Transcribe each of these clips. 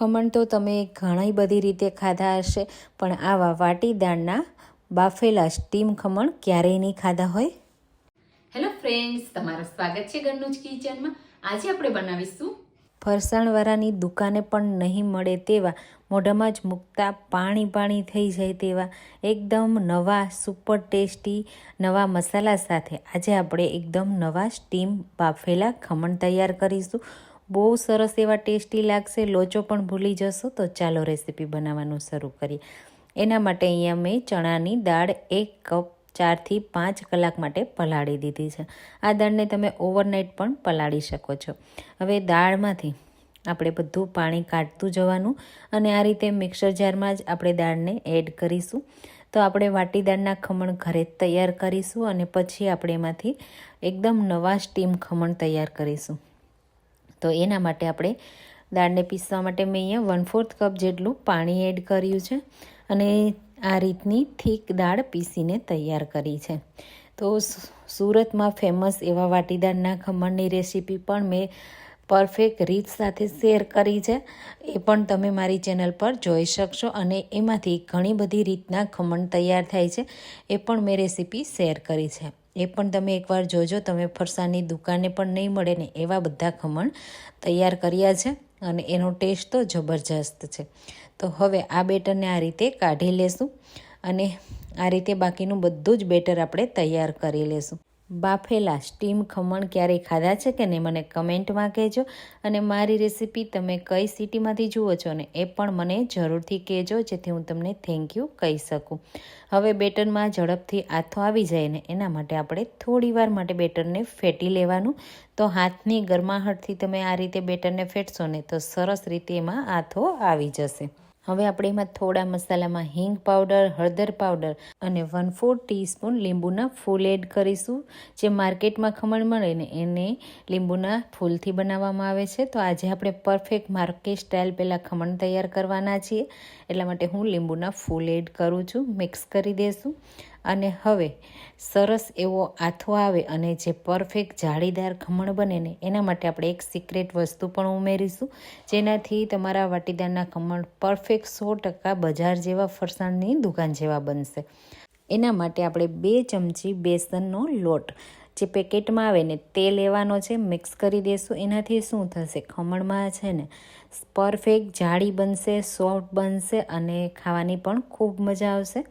ખમણ તો તમે ઘણી બધી રીતે ખાધા હશે પણ આવા વાટી દાળના બાફેલા સ્ટીમ ખમણ ક્યારેય નહીં ખાધા હોય. હેલો ફ્રેન્ડ્સ તમારું સ્વાગત છે ઘરનું જ કિચનમાં. આજે આપણે બનાવીશું ફરસાણવાળાની દુકાને પણ નહીં મળે તેવા મોઢામાં જ મૂકતા પાણી પાણી થઈ જાય તેવા એકદમ નવા સુપર ટેસ્ટી નવા મસાલા સાથે આજે આપણે એકદમ નવા સ્ટીમ બાફેલા ખમણ તૈયાર કરીશું. બહુ સરસ એવા ટેસ્ટી લાગશે. લોચો પણ ભૂલી જશો. તો ચાલો રેસીપી બનાવવાનું શરૂ કરીએ. એના માટે અહીંયા મેં ચણાની દાળ એક કપ ચારથી પાંચ કલાક માટે પલાળી દીધી છે. આ દાળને તમે ઓવરનાઇટ પણ પલાળી શકો છો. હવે દાળમાંથી આપણે બધું પાણી કાઢતું જવાનું અને આ રીતે મિક્સર જારમાં જ આપણે દાળને એડ કરીશું. તો આપણે વાટી દાળના ખમણ ઘરે તૈયાર કરીશું અને પછી આપણે એમાંથી એકદમ નવા સ્ટીમ ખમણ તૈયાર કરીશું. તો એના માટે આપણે દાળને પીસવા માટે મેં અહીંયા વન ફોર્થ કપ જેટલું પાણી એડ કર્યું છે અને આ રીતની થીક દાળ પીસીને તૈયાર કરી છે. તો સુરતમાં ફેમસ એવા વાટીદાળના ખમણની રેસીપી પણ મેં પરફેક્ટ રીત સાથે શેર કરી છે. એ પણ તમે મારી ચેનલ પર જોઈ શકશો અને એમાંથી ઘણી બધી રીતના ખમણ તૈયાર થાય છે. એ પણ મેં રેસીપી શેર કરી છે. એ પણ તમે એકવાર જોજો. તમે ફરસાણની દુકાને પણ નહીં મળે ને એવા બધા ખમણ તૈયાર કર્યા છે અને એનો ટેસ્ટ તો જબરજસ્ત છે. તો હવે આ બેટરને આ રીતે કાઢી લેશું અને આ રીતે બાકીનું બધું જ બેટર આપણે તૈયાર કરી લેશું. બાફેલા સ્ટીમ ખમણ ક્યારેય ખાધા છે કે નહીં મને કમેન્ટમાં કહેજો. અને મારી રેસીપી તમે કઈ સિટીમાંથી જુઓ છો ને એ પણ મને જરૂરથી કહેજો, જેથી હું તમને થેન્ક યુ કહી શકું. હવે બેટરમાં ઝડપથી આથો આવી જાય ને એના માટે આપણે થોડી વાર માટે બેટરને ફેટી લેવાનું. તો હાથની ગરમાહટથી તમે આ રીતે બેટરને ફેટશો ને તો સરસ રીતે એમાં આથો આવી જશે. હવે આપણે એમાં થોડા મસાલામાં હિંગ પાવડર, હળદર પાવડર અને વન ફોર ટીસ્પૂન લીંબુના ફૂલ એડ કરીશું. જે માર્કેટમાં ખમણ મળે ને એને લીંબુના ફૂલથી બનાવવામાં આવે છે. તો આજે આપણે પરફેક્ટ માર્કેટ સ્ટાઇલ પહેલાં ખમણ તૈયાર કરવાના છીએ. એટલા માટે હું લીંબુના ફૂલ એડ કરું છું. મિક્સ કરી દઈશું અને હવે સરસ એવો આથો આવે અને જે પરફેક્ટ જાળીદાર ખમણ બને ને, એના માટે આપણે એક સિક્રેટ વસ્તુ પણ ઉમેરીશું, જેનાથી તમારા વાટીદારના ખમણ પરફેક્ટ સો ટકા બજાર જેવા ફરસાણની દુકાન જેવા બનશે. એના માટે આપણે બે ચમચી બેસનનો લોટ જે પેકેટમાં આવે ને, તે લેવાનો છે મિક્સ કરી દઈશું એનાથી શું થશે? ખમણમાં છે ને પરફેક્ટ જાળી બનશે સોફ્ટ બનશે અને ખાવાની પણ ખૂબ મજા આવશે.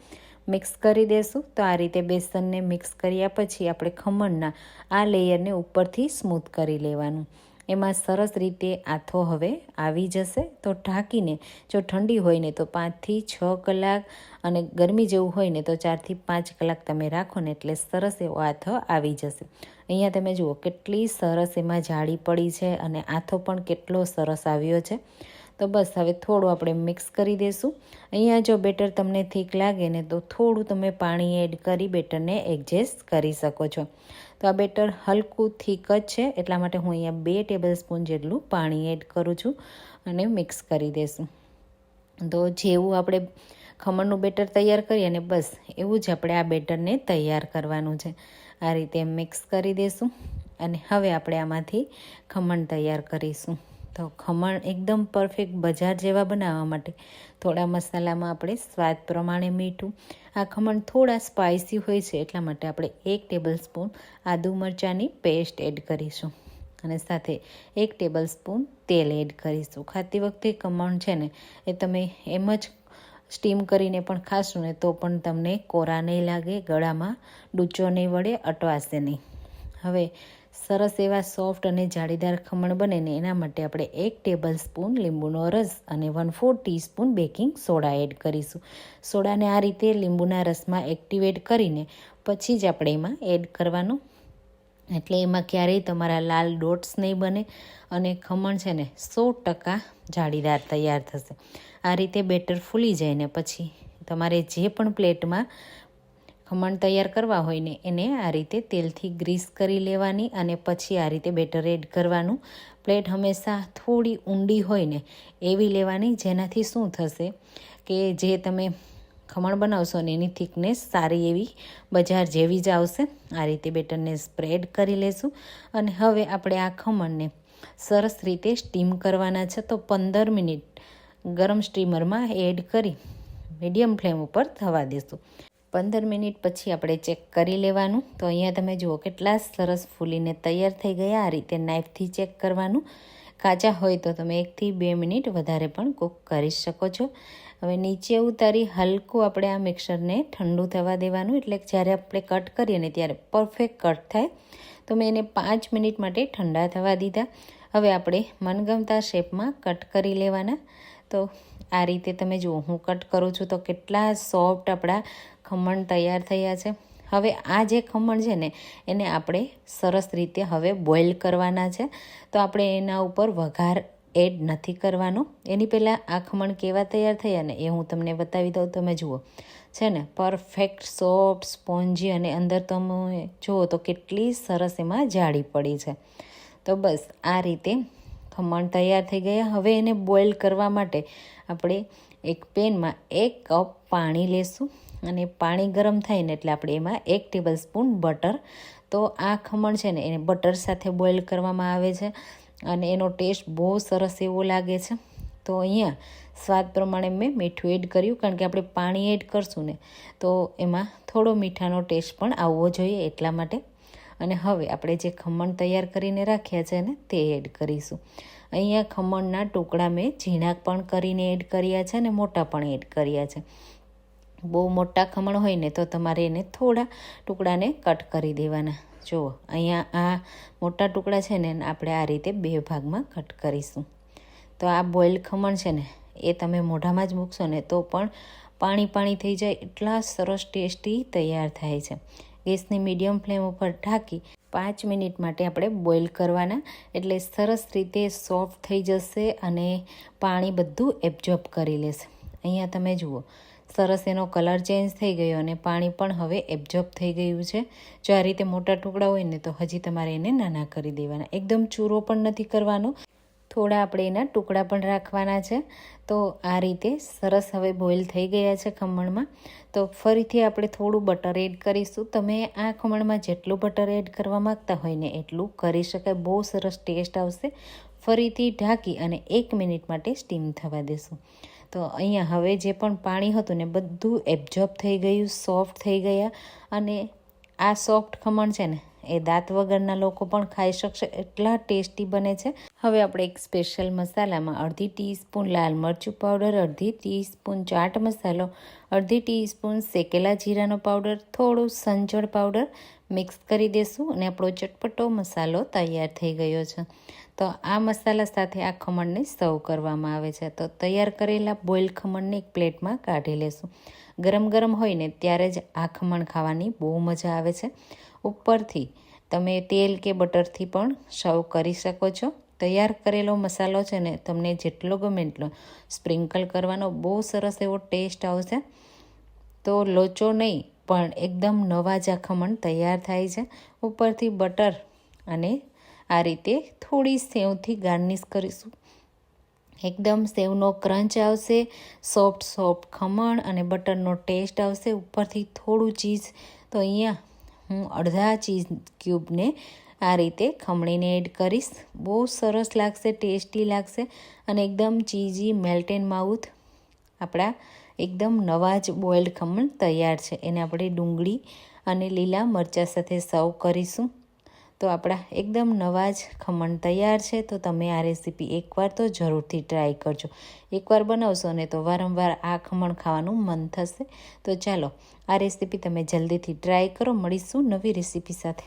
મિક્સ કરી દેશું. તો આ રીતે બેસનને મિક્સ કર્યા પછી આપણે ખમણના આ લેયરને ઉપરથી સ્મૂથ કરી લેવાનું. એમાં સરસ રીતે આથો હવે આવી જશે. તો ઢાંકીને જો ઠંડી હોય ને તો પાંચથી છ કલાક અને ગરમી જેવું હોય ને તો ચારથી પાંચ કલાક તમે રાખો ને એટલે સરસ એવો આથો આવી જશે. અહીંયા તમે જુઓ કેટલી સરસ એમાં જાળી પડી છે અને આથો પણ કેટલો સરસ આવ્યો છે. તો બસ હવે થોડું આપણે મિક્સ કરી દઈશું અહીંયા જો બેટર તમને થીક લાગે ને તો થોડું તમે પાણી એડ કરી બેટરને એડજસ્ટ કરી શકો છો. તો આ બેટર હલકું થીક જ છે, એટલા માટે હું અહીંયા બે ટેબલ સ્પૂન જેટલું પાણી એડ કરું છું અને મિક્સ કરી દઈશું તો જેવું આપણે ખમણનું બેટર તૈયાર કરીએ ને બસ એવું જ આપણે આ બેટરને તૈયાર કરવાનું છે. આ રીતે મિક્સ કરી દઈશું અને હવે આપણે આમાંથી ખમણ તૈયાર કરીશું. તો ખમણ એકદમ પરફેક્ટ બજાર જેવા બનાવવા માટે. થોડા મસાલામાં આપણે સ્વાદ પ્રમાણે મીઠું, આ ખમણ થોડા સ્પાઇસી હોય છે એટલા માટે આપણે એક ટેબલ સ્પૂન આદુ મરચાંની પેસ્ટ એડ કરીશું. અને સાથે એક ટેબલ સ્પૂન તેલ એડ કરીશું. ખાતી વખતે ખમણ છે ને, એ તમે એમ જ સ્ટીમ કરીને પણ ખાશો ને, તો પણ તમને કોરા નહીં લાગે, ગળામાં ડૂચો નહીં વળે, અટવાશે નહીં. હવે સરસ એવા સોફ્ટ અને જાળીદાર ખમણ બને ને એના માટે આપણે એક ટેબલ સ્પૂન લીંબુનો રસ અને one four teaspoon baking soda add કરીશું. સોડાને આ રીતે લીંબુના રસમાં એક્ટિવેટ કરીને પછી જ આપણે એમાં એડ કરવાનું. એટલે એમાં ક્યારેય તમારા લાલ ડોટ્સ નહીં બને અને ખમણ છે ને સો ટકા જાળીદાર તૈયાર થશે. આ રીતે બેટર ફૂલી જાય ને પછી તમારે જે પણ પ્લેટમાં ખમણ તૈયાર કરવા હોય ને એને આ રીતે તેલથી ગ્રીસ કરી લેવાની અને પછી આ રીતે બેટર એડ કરવાનું. પ્લેટ હંમેશા થોડી ઊંડી હોય ને એવી લેવાની જેનાથી શું થશે કે જે તમે ખમણ બનાવશો ને એની થિકનેસ સારી એવી બજાર જેવી જ આવશે. આ રીતે બેટરને સ્પ્રેડ કરી લેશું. અને હવે આપણે આ ખમણને સરસ રીતે સ્ટીમ કરવાના છે. તો પંદર મિનિટ ગરમ સ્ટીમરમાં એડ કરી મીડિયમ ફ્લેમ ઉપર થવા દેશું. પંદર મિનિટ પછી આપણે ચેક કરી લેવાનું. તો અહીંયા તમે જુઓ કેટલા સરસ ફૂલીને તૈયાર થઈ ગયા. આ રીતે નાઇફથી ચેક કરવાનું. કાચા હોય તો તમે એકથી બે મિનિટ વધારે પણ કૂક કરી શકો છો. હવે નીચે ઉતારી હલકું આપણે આ મિક્સરને ઠંડુ થવા દેવાનું. એટલે જ્યારે આપણે કટ કરીએ ને ત્યારે પરફેક્ટ કટ થાય. તો મેં એને પાંચ મિનિટ માટે ઠંડા થવા દીધા. હવે આપણે મનગમતા શેપમાં કટ કરી લેવાના. તો આ રીતે તમે જુઓ, હું કટ કરું છું તો કેટલા સોફ્ટ આપણા ખમણ તૈયાર થયા છે. હવે આ જે ખમણ છે ને, એને આપણે સરસ રીતે હવે બોઇલ કરવાના છે. તો આપણે એના ઉપર વઘાર એડ નથી કરવાનો. એની પહેલાં આ ખમણ કેવા તૈયાર થયા ને એ હું તમને બતાવી દઉં. તમે જુઓ. છે ને પરફેક્ટ સોફ્ટ સ્પોન્જી અને અંદર તમે જુઓ તો કેટલી સરસ એમાં જાળી પડી છે. તો બસ આ રીતે ખમણ તૈયાર થઈ ગયા. હવે એને બોઇલ કરવા માટે આપણે એક પેનમાં એક કપ પાણી લેશું. અને પાણી ગરમ થાય ને એટલે આપણે એમાં એક ટેબલ સ્પૂન બટર, તો આ ખમણ છે ને એને બટર સાથે બોઇલ કરવામાં આવે છે અને એનો ટેસ્ટ બહુ સરસ એવો લાગે છે. તો અહીંયા સ્વાદ પ્રમાણે મેં મીઠું એડ કર્યું, કારણ કે આપણે પાણી એડ કરશું ને, તો એમાં થોડો મીઠાનો ટેસ્ટ પણ આવવો જોઈએ એટલા માટે. અને હવે આપણે જે ખમણ તૈયાર કરીને રાખ્યા છે ને, તે એડ કરીશું. અહીંયા ખમણના ટુકડા મેં ઝીણા પણ કરીને એડ કર્યા છે અને મોટા પણ એડ કર્યા છે. બહુ મોટા ખમણ હોય ને તો તમારે એને થોડા ટુકડાને કટ કરી દેવાના. જુઓ, અહીંયા આ મોટા ટુકડા છે ને આપણે આ રીતે બે ભાગમાં કટ કરીશું. તો આ બોઇલ ખમણ છે ને, એ તમે મોઢામાં જ મૂકશો ને, તો પણ પાણી પાણી થઈ જાય, એટલા સરસ ટેસ્ટી તૈયાર થાય છે. ગેસની મીડિયમ ફ્લેમ ઉપર ઢાંકી પાંચ મિનિટ માટે આપણે બોઇલ કરવાના. એટલે સરસ રીતે સોફ્ટ થઈ જશે અને પાણી બધું એબ્ઝોર્બ કરી લેશે. અહીંયા તમે જુઓ સરસ એનો કલર ચેન્જ થઈ ગયો અને પાણી પણ હવે એબ્ઝોર્બ થઈ ગયું છે. જો આ રીતે મોટા ટુકડા હોય ને, તો હજી તમારે એને નાના કરી દેવાના. એકદમ ચૂરો પણ નથી કરવાનો. થોડા આપણે એના ટુકડા પણ રાખવાના છે. તો આ રીતે સરસ હવે બોઇલ થઈ ગયા છે ખમણમાં. તો ફરીથી આપણે થોડું બટર એડ કરીશું. તમે આ ખમણમાં જેટલું બટર એડ કરવા માગતા હોય ને, એટલું કરી શકાય. બહુ સરસ ટેસ્ટ આવશે. ફરીથી ઢાંકી અને એક મિનિટ માટે સ્ટીમ થવા દેશું. તો અહીંયા હવે જે પણ પાણી હતું ને બધું એબ્ઝોર્બ થઈ ગયું સોફ્ટ થઈ ગયા અને આ સોફ્ટ ખમણ છે ને, એ દાંત વગરના લોકો પણ ખાઈ શકશે. એટલા ટેસ્ટી બને છે. હવે આપણે એક સ્પેશિયલ મસાલામાં અડધી ટીસ્પૂન લાલ મરચું પાવડર અડધી ટીસ્પૂન ચાટ મસાલો, અડધી ટીસ્પૂન શેકેલા જીરાનો પાવડર થોડું સંચળ પાવડર મિક્સ કરી દેશું અને આપણો ચટપટો મસાલો તૈયાર થઈ ગયો છે. તો આ મસાલા સાથે આ ખમણને સર્વ કરવામાં આવે છે. તો તૈયાર કરેલા બોઇલ ખમણને એક પ્લેટમાં કાઢી લેશું. ગરમ ગરમ હોય ને ત્યારે જ આ ખમણ ખાવાની બહુ મજા આવે છે. ઉપરથી તમે તેલ કે બટરથી પણ સર્વ કરી શકો છો. તૈયાર કરેલો મસાલો છે ને તમને જેટલો ગમે એટલો સ્પ્રિંકલ કરવાનો બહુ સરસ એવો ટેસ્ટ આવશે. તો લોચો નહીં પણ એકદમ નવા જ ખમણ તૈયાર થાય છે. ઉપરથી બટર અને આ રીતે થોડી સેવથી ગાર્નિશ કરીશું. એકદમ સેવનો ક્રંચ આવશે, સોફ્ટ સોફ્ટ ખમણ અને બટરનો ટેસ્ટ આવશે. ઉપરથી થોડું ચીઝ, તો અહીંયા હું અડધા ચીઝ ક્યુબને આ રીતે ખમણીને એડ કરીશ. બહુ સરસ લાગશે, ટેસ્ટી લાગશે અને એકદમ ચીઝી મેલ્ટ એન્ડ માઉથ આપણા એકદમ નવા જ બોઇલ્ડ ખમણ તૈયાર છે. એને આપણે ડુંગળી અને લીલા મરચાં સાથે સર્વ કરીશું. તો આપણા એકદમ નવા જ ખમણ તૈયાર છે. તો તમે આ રેસીપી એકવાર તો જરૂરથી ટ્રાય કરજો. એકવાર બનાવશો ને તો વારંવાર આ ખમણ ખાવાનું મન થશે. તો ચાલો, આ રેસીપી તમે જલ્દીથી ટ્રાય કરો. મળીશું નવી રેસીપી સાથે.